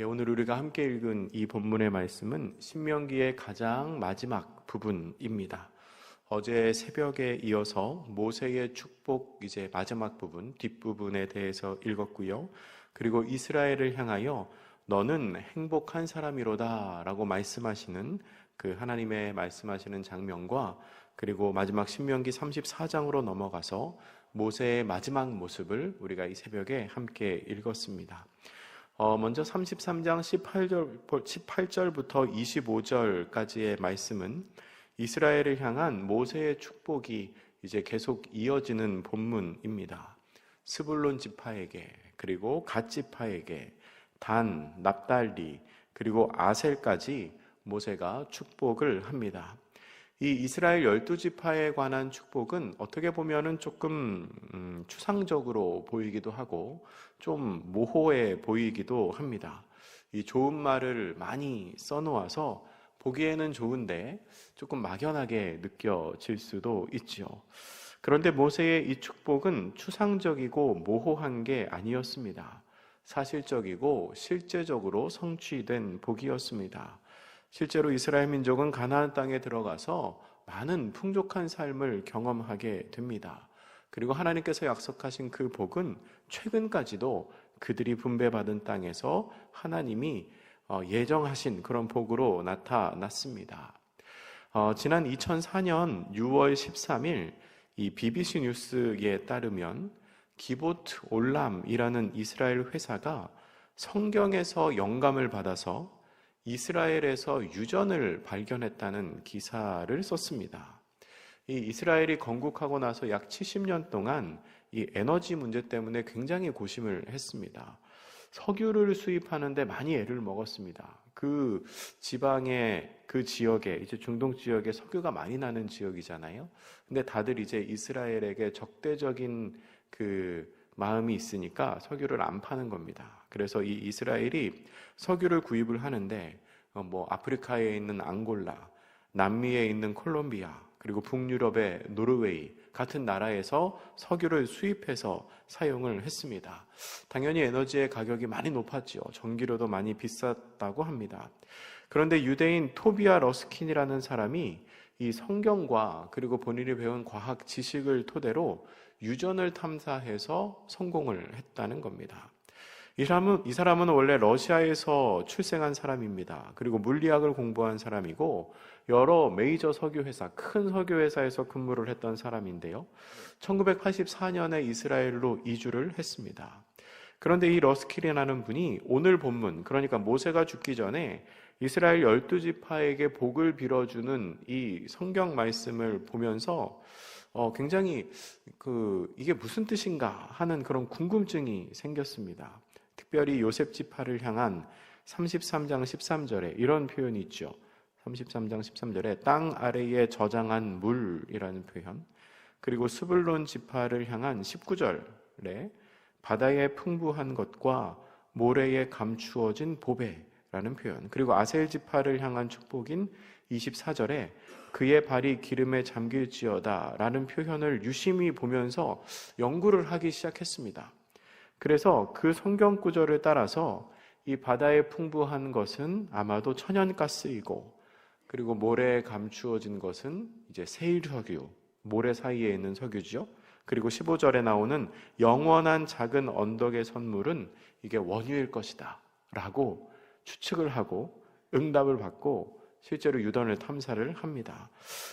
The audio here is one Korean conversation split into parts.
예, 오늘 우리가 함께 읽은 이 본문의 말씀은 신명기의 가장 마지막 부분입니다. 어제 새벽에 이어서 모세의 축복 이제 마지막 부분, 뒷부분에 대해서 읽었고요. 그리고 이스라엘을 향하여 너는 행복한 사람이로다 라고 말씀하시는 그 하나님의 말씀하시는 장면과 그리고 마지막 신명기 34장으로 넘어가서 모세의 마지막 모습을 우리가 이 새벽에 함께 읽었습니다. 어, 먼저 33장 18절, 18절부터 25절까지의 말씀은 이스라엘을 향한 모세의 축복이 이제 계속 이어지는 본문입니다. 스불론 지파에게 그리고 갓 지파에게 단, 납달리 그리고 아셀까지 모세가 축복을 합니다. 이 이스라엘 열두 지파에 관한 축복은 어떻게 보면은 조금 음, 추상적으로 보이기도 하고 좀 모호해 보이기도 합니다. 이 좋은 말을 많이 써놓아서 보기에는 좋은데 조금 막연하게 느껴질 수도 있죠. 그런데 모세의 이 축복은 추상적이고 모호한 게 아니었습니다. 사실적이고 실제적으로 성취된 복이었습니다. 실제로 이스라엘 민족은 가나안 땅에 들어가서 많은 풍족한 삶을 경험하게 됩니다. 그리고 하나님께서 약속하신 그 복은 최근까지도 그들이 분배받은 땅에서 하나님이 어, 예정하신 그런 복으로 나타났습니다. 어, 지난 2004년 6월 13일 이 BBC 뉴스에 따르면 기보트 올람이라는 이스라엘 회사가 성경에서 영감을 받아서 이스라엘에서 유전을 발견했다는 기사를 썼습니다. 이 이스라엘이 건국하고 나서 약 70년 동안 이 에너지 문제 때문에 굉장히 고심을 했습니다. 석유를 수입하는데 많이 애를 먹었습니다. 그 지방의 그 지역에 이제 중동 지역에 석유가 많이 나는 지역이잖아요. 근데 다들 이제 이스라엘에게 적대적인 그 마음이 있으니까 석유를 안 파는 겁니다. 그래서 이 이스라엘이 석유를 구입을 하는데 어, 뭐 아프리카에 있는 앙골라, 남미에 있는 콜롬비아, 그리고 북유럽의 노르웨이 같은 나라에서 석유를 수입해서 사용을 했습니다. 당연히 에너지의 가격이 많이 높았죠. 전기료도 많이 비쌌다고 합니다. 그런데 유대인 토비아 러스킨이라는 사람이 이 성경과 그리고 본인이 배운 과학 지식을 토대로 유전을 탐사해서 성공을 했다는 겁니다. 이 사람은, 이 사람은 원래 러시아에서 출생한 사람입니다. 그리고 물리학을 공부한 사람이고 여러 메이저 석유회사, 큰 석유회사에서 근무를 했던 사람인데요. 1984년에 이스라엘로 이주를 했습니다. 그런데 이 러스킬이라는 분이 오늘 본문, 그러니까 모세가 죽기 전에 이스라엘 열두 지파에게 복을 빌어주는 이 성경 말씀을 보면서 어, 굉장히 그 이게 무슨 뜻인가 하는 그런 궁금증이 생겼습니다. 특별히 요셉 지파를 향한 33장 13절에 이런 표현이 있죠. 33장 13절에 땅 아래에 저장한 물이라는 표현. 그리고 스불론 지파를 향한 19절에 바다에 풍부한 것과 모래에 감추어진 보배라는 표현. 그리고 아셀 지파를 향한 축복인 24절에 그의 발이 기름에 잠길지어다 라는 표현을 유심히 보면서 연구를 하기 시작했습니다. 그래서 그 성경 구절을 따라서 이 바다에 풍부한 것은 아마도 천연가스이고 그리고 모래에 감추어진 것은 이제 세일 석유, 모래 사이에 있는 석유죠. 그리고 15절에 나오는 영원한 작은 언덕의 선물은 이게 원유일 것이다. 라고 추측을 하고 응답을 받고 실제로 유던을 탐사를 합니다.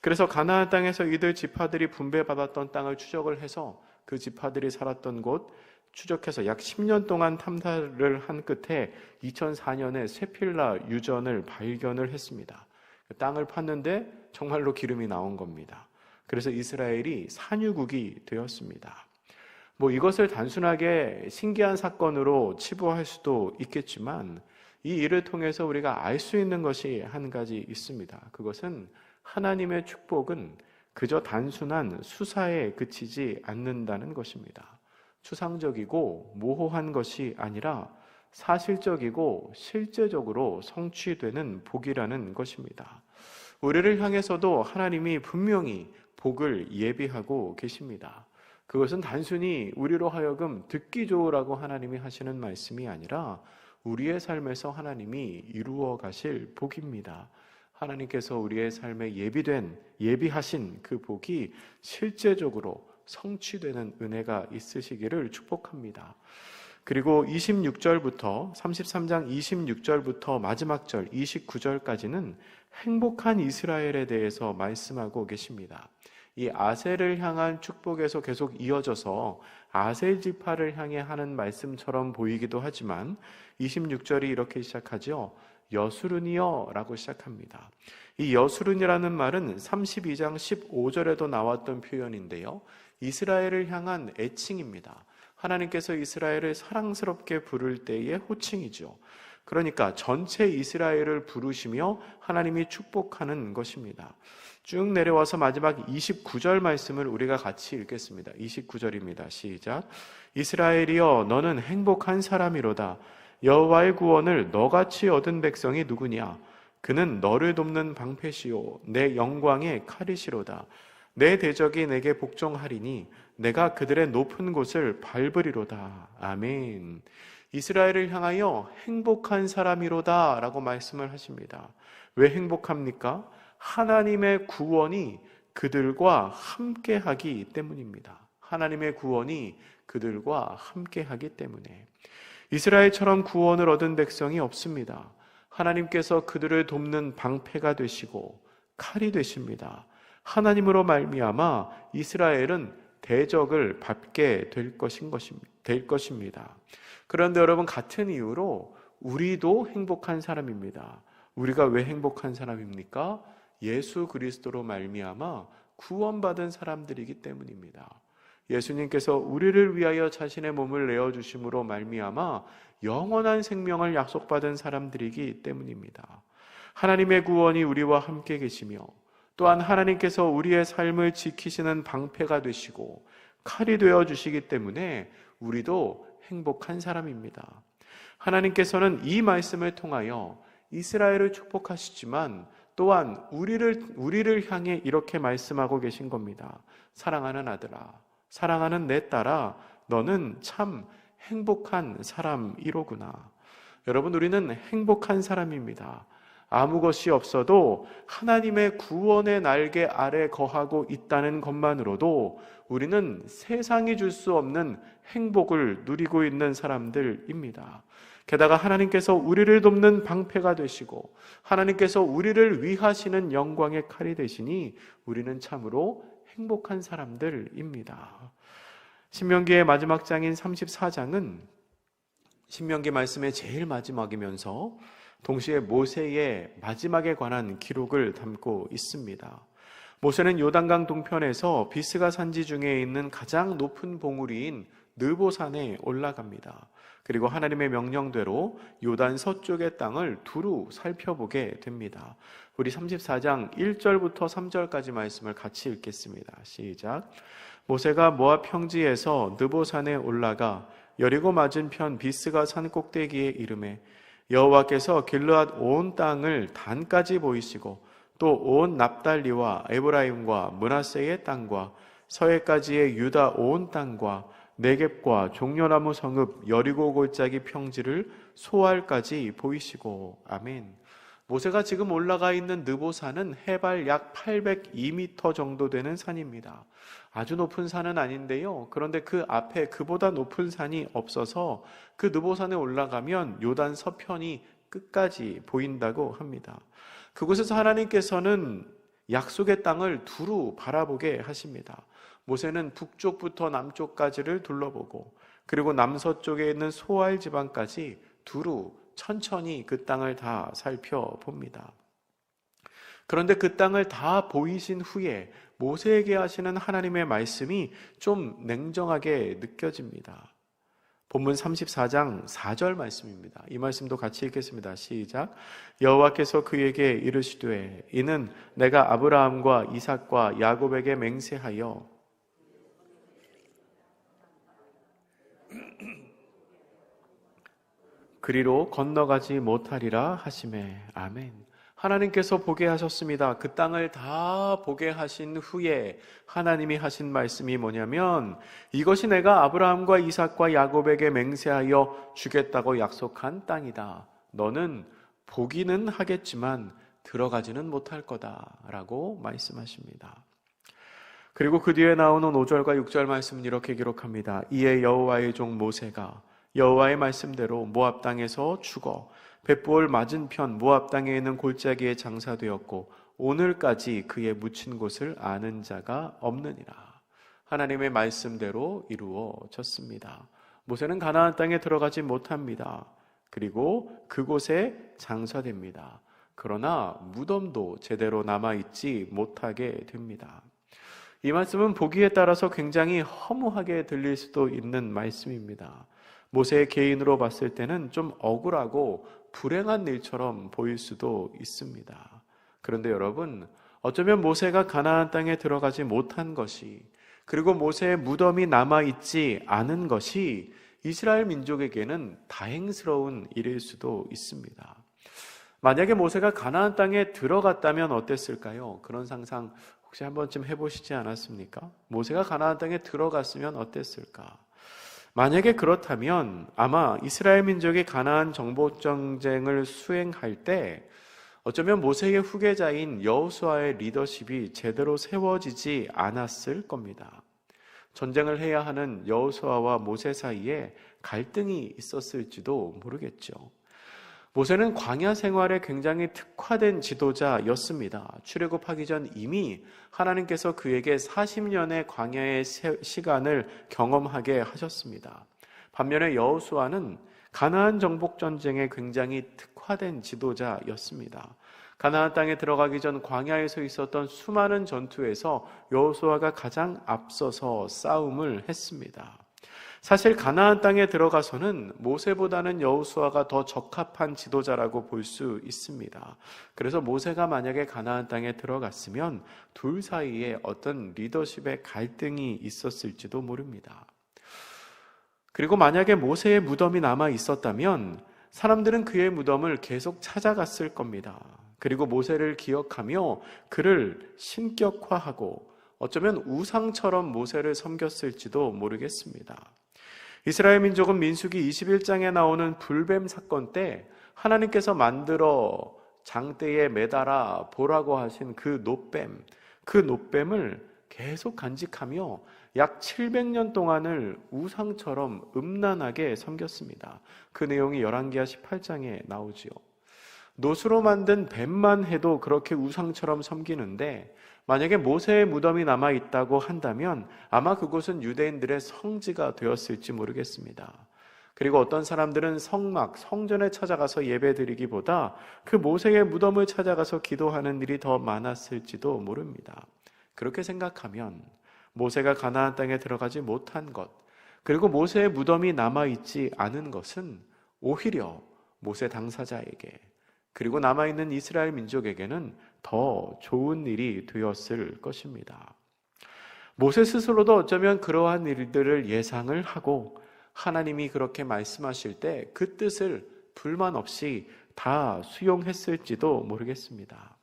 그래서 가나안 땅에서 이들 지파들이 분배받았던 땅을 추적을 해서 그 지파들이 살았던 곳 추적해서 약 10년 동안 탐사를 한 끝에 2004년에 세필라 유전을 발견을 했습니다. 그 땅을 팠는데 정말로 기름이 나온 겁니다. 그래서 이스라엘이 산유국이 되었습니다. 뭐 이것을 단순하게 신기한 사건으로 치부할 수도 있겠지만 이 일을 통해서 우리가 알 수 있는 것이 한 가지 있습니다. 그것은 하나님의 축복은 그저 단순한 수사에 그치지 않는다는 것입니다. 추상적이고 모호한 것이 아니라 사실적이고 실제적으로 성취되는 복이라는 것입니다. 우리를 향해서도 하나님이 분명히 복을 예비하고 계십니다. 그것은 단순히 우리로 하여금 듣기 좋으라고 하나님이 하시는 말씀이 아니라 우리의 삶에서 하나님이 이루어 가실 복입니다. 하나님께서 우리의 삶에 예비된 예비하신 그 복이 실제적으로 성취되는 은혜가 있으시기를 축복합니다. 그리고 26절부터 33장 26절부터 마지막 절 29절까지는 행복한 이스라엘에 대해서 말씀하고 계십니다. 이 아셀을 향한 축복에서 계속 이어져서 아셀 지파를 향해 하는 말씀처럼 보이기도 하지만 26절이 이렇게 시작하죠. 여수르니여라고 시작합니다. 이 여수르니라는 말은 32장 15절에도 나왔던 표현인데요. 이스라엘을 향한 애칭입니다. 하나님께서 이스라엘을 사랑스럽게 부를 때의 호칭이죠. 그러니까 전체 이스라엘을 부르시며 하나님이 축복하는 것입니다. 쭉 내려와서 마지막 29절 말씀을 우리가 같이 읽겠습니다. 29절입니다. 시작. 이스라엘이여 너는 행복한 사람이로다. 여호와의 구원을 너같이 얻은 백성이 누구냐? 그는 너를 돕는 방패시요 내 영광의 칼이시로다. 내 대적이 내게 복종하리니 내가 그들의 높은 곳을 밟으리로다. 아멘. 이스라엘을 향하여 행복한 사람이로다 라고 말씀을 하십니다. 왜 행복합니까? 하나님의 구원이 그들과 함께 하기 때문입니다. 하나님의 구원이 그들과 함께 하기 때문에. 이스라엘처럼 구원을 얻은 백성이 없습니다. 하나님께서 그들을 돕는 방패가 되시고 칼이 되십니다. 하나님으로 말미암아 이스라엘은 대적을 밟게 될 것인 것입니다. 될 것입니다. 그런데 여러분 같은 이유로 우리도 행복한 사람입니다. 우리가 왜 행복한 사람입니까? 예수 그리스도로 말미암아 구원받은 사람들이기 때문입니다. 예수님께서 우리를 위하여 자신의 몸을 내어 주심으로 말미암아 영원한 생명을 약속받은 사람들이기 때문입니다. 하나님의 구원이 우리와 함께 계시며 또한 하나님께서 우리의 삶을 지키시는 방패가 되시고 칼이 되어 주시기 때문에 우리도 행복한 사람입니다. 하나님께서는 이 말씀을 통하여 이스라엘을 축복하시지만 또한 우리를 우리를 향해 이렇게 말씀하고 계신 겁니다. 사랑하는 아들아, 사랑하는 내 딸아, 너는 참 행복한 사람이로구나. 여러분, 우리는 행복한 사람입니다. 아무 것이 없어도 하나님의 구원의 날개 아래 거하고 있다는 것만으로도 우리는 세상이 줄 수 없는 행복을 누리고 있는 사람들입니다. 게다가 하나님께서 우리를 돕는 방패가 되시고 하나님께서 우리를 위하시는 영광의 칼이 되시니 우리는 참으로 행복한 사람들입니다. 신명기의 마지막 장인 34장은 신명기 말씀의 제일 마지막이면서 동시에 모세의 마지막에 관한 기록을 담고 있습니다. 모세는 요단강 동편에서 비스가 산지 중에 있는 가장 높은 봉우리인 느보산에 올라갑니다. 그리고 하나님의 명령대로 요단 서쪽의 땅을 두루 살펴보게 됩니다. 우리 34장 1절부터 3절까지 말씀을 같이 읽겠습니다. 시작. 모세가 모압 평지에서 느보산에 올라가 여리고 맞은편 비스가 산 꼭대기에 이름에 여호와께서 길르앗 온 땅을 단까지 보이시고 또 온 납달리와 에브라임과 문하세의 땅과 서해까지의 유다 온 땅과 네겝과 종려나무 성읍 여리고 골짜기 평지를 소알까지 보이시고 아멘. 모세가 지금 올라가 있는 느보산은 해발 약 802m 정도 되는 산입니다. 아주 높은 산은 아닌데요. 그런데 그 앞에 그보다 높은 산이 없어서 그 느보산에 올라가면 요단 서편이 끝까지 보인다고 합니다. 그곳에서 하나님께서는 약속의 땅을 두루 바라보게 하십니다. 모세는 북쪽부터 남쪽까지를 둘러보고 그리고 남서쪽에 있는 소알 지방까지 두루 천천히 그 땅을 다 살펴봅니다. 그런데 그 땅을 다 보이신 후에 모세에게 하시는 하나님의 말씀이 좀 냉정하게 느껴집니다. 본문 34장 4절 말씀입니다. 이 말씀도 같이 읽겠습니다. 시작. 여호와께서 그에게 이르시되 이는 내가 아브라함과 이삭과 야곱에게 맹세하여 그리로 건너가지 못하리라 하심에 아멘. 하나님께서 보게 하셨습니다. 그 땅을 다 보게 하신 후에 하나님이 하신 말씀이 뭐냐면 이것이 내가 아브라함과 이삭과 야곱에게 맹세하여 주겠다고 약속한 땅이다. 너는 보기는 하겠지만 들어가지는 못할 거다라고 말씀하십니다. 그리고 그 뒤에 나오는 5절과 6절 말씀은 이렇게 기록합니다. 이에 여호와의 종 모세가 여호와의 말씀대로 모압 땅에서 죽어 벳부올 맞은편 모압 땅에 있는 골짜기에 장사되었고 오늘까지 그의 묻힌 곳을 아는 자가 없느니라. 하나님의 말씀대로 이루어졌습니다. 모세는 가나안 땅에 들어가지 못합니다. 그리고 그곳에 장사됩니다. 그러나 무덤도 제대로 남아있지 못하게 됩니다. 이 말씀은 보기에 따라서 굉장히 허무하게 들릴 수도 있는 말씀입니다. 모세의 개인으로 봤을 때는 좀 억울하고 불행한 일처럼 보일 수도 있습니다. 그런데 여러분, 어쩌면 모세가 가나안 땅에 들어가지 못한 것이 그리고 모세의 무덤이 남아 있지 않은 것이 이스라엘 민족에게는 다행스러운 일일 수도 있습니다. 만약에 모세가 가나안 땅에 들어갔다면 어땠을까요? 그런 상상 혹시 한 번쯤 해보시지 않았습니까? 모세가 가나안 땅에 들어갔으면 어땠을까? 만약에 그렇다면 아마 이스라엘 민족이 가나안 정복 전쟁을 수행할 때 어쩌면 모세의 후계자인 여호수아의 리더십이 제대로 세워지지 않았을 겁니다. 전쟁을 해야 하는 여호수아와 모세 사이에 갈등이 있었을지도 모르겠죠. 모세는 광야 생활에 굉장히 특화된 지도자였습니다. 출애굽하기 전 이미 하나님께서 그에게 40년의 광야의 시간을 경험하게 하셨습니다. 반면에 여호수아는 가나안 정복 전쟁에 굉장히 특화된 지도자였습니다. 가나안 땅에 들어가기 전 광야에서 있었던 수많은 전투에서 여호수아가 가장 앞서서 싸움을 했습니다. 사실 가나안 땅에 들어가서는 모세보다는 여호수아가 더 적합한 지도자라고 볼 수 있습니다. 그래서 모세가 만약에 가나안 땅에 들어갔으면 둘 사이에 어떤 리더십의 갈등이 있었을지도 모릅니다. 그리고 만약에 모세의 무덤이 남아 있었다면 사람들은 그의 무덤을 계속 찾아갔을 겁니다. 그리고 모세를 기억하며 그를 신격화하고 어쩌면 우상처럼 모세를 섬겼을지도 모르겠습니다. 이스라엘 민족은 민수기 21장에 나오는 불뱀 사건 때 하나님께서 만들어 장대에 매달아 보라고 하신 그 노뱀, 그 노뱀을 계속 간직하며 약 700년 동안을 우상처럼 음란하게 섬겼습니다. 그 내용이 열왕기하 18장에 나오지요. 노수로 만든 뱀만 해도 그렇게 우상처럼 섬기는데 만약에 모세의 무덤이 남아 있다고 한다면 아마 그곳은 유대인들의 성지가 되었을지 모르겠습니다. 그리고 어떤 사람들은 성막, 성전에 찾아가서 예배 드리기보다 그 모세의 무덤을 찾아가서 기도하는 일이 더 많았을지도 모릅니다. 그렇게 생각하면 모세가 가나안 땅에 들어가지 못한 것, 그리고 모세의 무덤이 남아 있지 않은 것은 오히려 모세 당사자에게 그리고 남아 있는 이스라엘 민족에게는 더 좋은 일이 되었을 것입니다. 모세 스스로도 어쩌면 그러한 일들을 예상을 하고 하나님이 그렇게 말씀하실 때 그 뜻을 불만 없이 다 수용했을지도 모르겠습니다.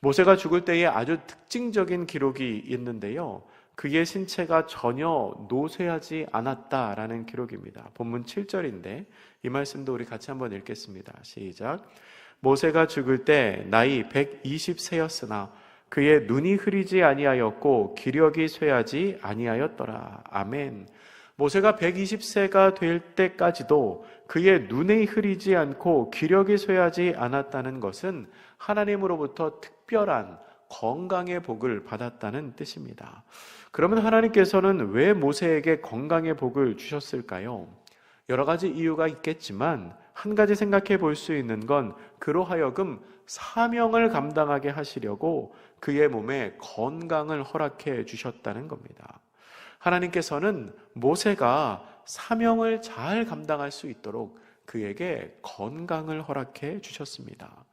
모세가 죽을 때에 아주 특징적인 기록이 있는데요. 그의 신체가 전혀 노쇠하지 않았다라는 기록입니다. 본문 7절인데 이 말씀도 우리 같이 한번 읽겠습니다. 시작. 모세가 죽을 때 나이 120세였으나 그의 눈이 흐리지 아니하였고 기력이 쇠하지 아니하였더라. 아멘. 모세가 120세가 될 때까지도 그의 눈이 흐리지 않고 기력이 쇠하지 않았다는 것은 하나님으로부터 특별한 건강의 복을 받았다는 뜻입니다. 그러면 하나님께서는 왜 모세에게 건강의 복을 주셨을까요? 여러 가지 이유가 있겠지만 한 가지 생각해 볼 수 있는 건 그로 하여금 사명을 감당하게 하시려고 그의 몸에 건강을 허락해 주셨다는 겁니다. 하나님께서는 모세가 사명을 잘 감당할 수 있도록 그에게 건강을 허락해 주셨습니다.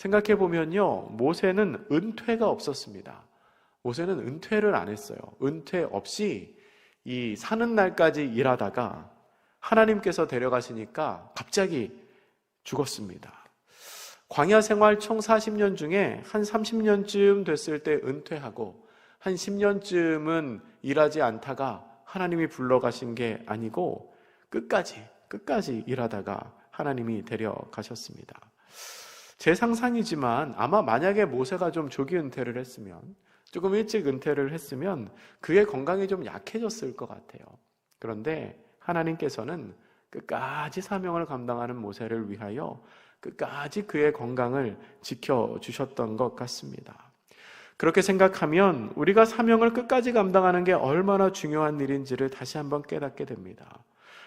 생각해 보면요, 모세는 은퇴가 없었습니다. 모세는 은퇴를 안 했어요. 은퇴 없이 이 사는 날까지 일하다가 하나님께서 데려가시니까 갑자기 죽었습니다. 광야 생활 총 40년 중에 한 30년쯤 됐을 때 은퇴하고 한 10년쯤은 일하지 않다가 하나님이 불러가신 게 아니고 끝까지, 끝까지 일하다가 하나님이 데려가셨습니다. 제 상상이지만 아마 만약에 모세가 좀 조기 은퇴를 했으면 조금 일찍 은퇴를 했으면 그의 건강이 좀 약해졌을 것 같아요. 그런데 하나님께서는 끝까지 사명을 감당하는 모세를 위하여 끝까지 그의 건강을 지켜주셨던 것 같습니다. 그렇게 생각하면 우리가 사명을 끝까지 감당하는 게 얼마나 중요한 일인지를 다시 한번 깨닫게 됩니다.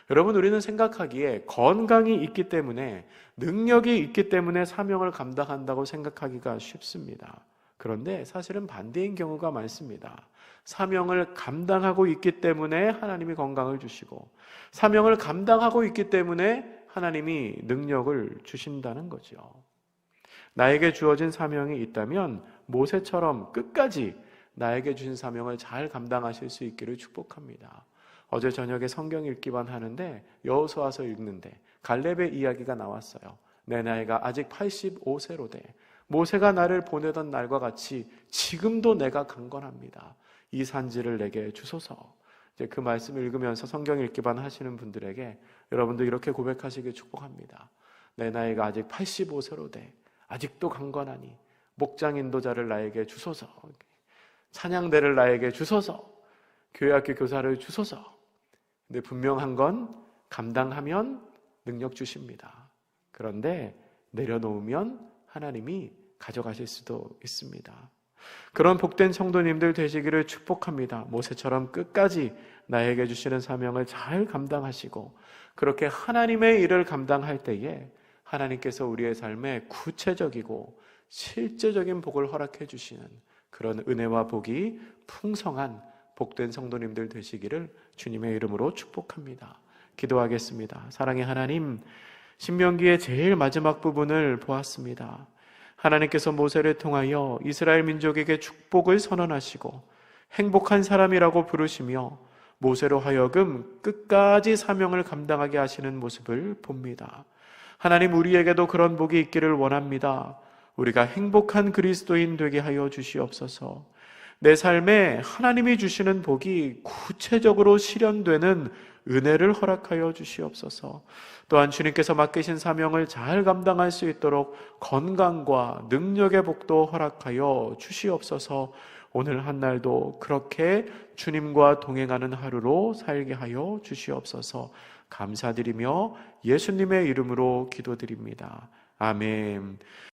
여러분, 우리는 생각하기에 건강이 있기 때문에, 능력이 있기 때문에 사명을 감당한다고 생각하기가 쉽습니다. 그런데 사실은 반대인 경우가 많습니다. 사명을 감당하고 있기 때문에 하나님이 건강을 주시고, 사명을 감당하고 있기 때문에 하나님이 능력을 주신다는 거죠. 나에게 주어진 사명이 있다면 모세처럼 끝까지 나에게 주신 사명을 잘 감당하실 수 있기를 축복합니다. 어제 저녁에 성경 읽기만 하는데 여호수아서 읽는데 갈렙의 이야기가 나왔어요. 내 나이가 아직 85세로 돼. 모세가 나를 보내던 날과 같이 지금도 내가 강건합니다. 이 산지를 내게 주소서. 이제 그 말씀 읽으면서 성경 읽기만 하시는 분들에게 여러분도 이렇게 고백하시길 축복합니다. 내 나이가 아직 85세로 돼. 아직도 강건하니 목장 인도자를 나에게 주소서. 찬양대를 나에게 주소서. 교회학교 교사를 주소서. 근데 분명한 건 감당하면 능력 주십니다. 그런데 내려놓으면 하나님이 가져가실 수도 있습니다. 그런 복된 성도님들 되시기를 축복합니다. 모세처럼 끝까지 나에게 주시는 사명을 잘 감당하시고 그렇게 하나님의 일을 감당할 때에 하나님께서 우리의 삶에 구체적이고 실제적인 복을 허락해 주시는 그런 은혜와 복이 풍성한 복된 성도님들 되시기를 주님의 이름으로 축복합니다. 기도하겠습니다. 사랑의 하나님, 신명기의 제일 마지막 부분을 보았습니다. 하나님께서 모세를 통하여 이스라엘 민족에게 축복을 선언하시고 행복한 사람이라고 부르시며 모세로 하여금 끝까지 사명을 감당하게 하시는 모습을 봅니다. 하나님 우리에게도 그런 복이 있기를 원합니다. 우리가 행복한 그리스도인 되게 하여 주시옵소서. 내 삶에 하나님이 주시는 복이 구체적으로 실현되는 은혜를 허락하여 주시옵소서. 또한 주님께서 맡기신 사명을 잘 감당할 수 있도록 건강과 능력의 복도 허락하여 주시옵소서. 오늘 한 날도 그렇게 주님과 동행하는 하루로 살게 하여 주시옵소서. 감사드리며 예수님의 이름으로 기도드립니다. 아멘.